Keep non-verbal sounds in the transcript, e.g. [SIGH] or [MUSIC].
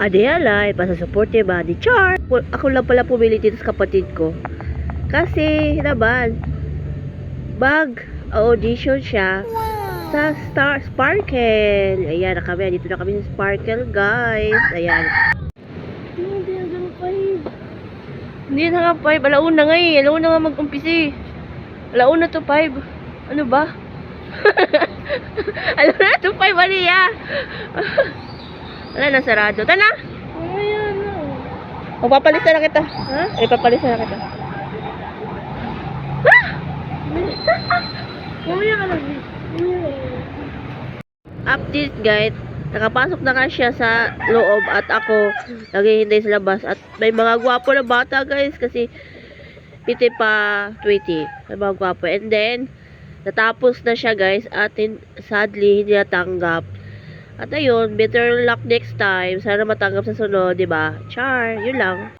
Adealay, pasasuporte ba ni Char? Pu- Ako lang pala pumili dito sa kapatid ko. Kasi naman, bag audition siya sa Star Sparkle. Ayan na kami, dito na kami sa Sparkle, guys. Ayan. Hindi hanggang 5. Hindi na nga 5. Alauna nga eh. Alauna nga mag-umpisa eh. Alauna to 5. Ano ba? [LAUGHS] Alauna to 5, Maria. [LAUGHS] Wala na, sarado. Tana! Ayan na. Magpapalista na kita. Ha? Ay, papalista na kita. Lang. Mamaya ka lang. Update guys, nakapasok na nga siya sa loob at ako naghihintay sa labas at may mga gwapo na bata guys kasi piti pa 20 may mga gwapo and then natapos na siya guys at sadly hindi natanggap at ayun better luck next time. Sana matanggap sa sunod di ba? Char yun lang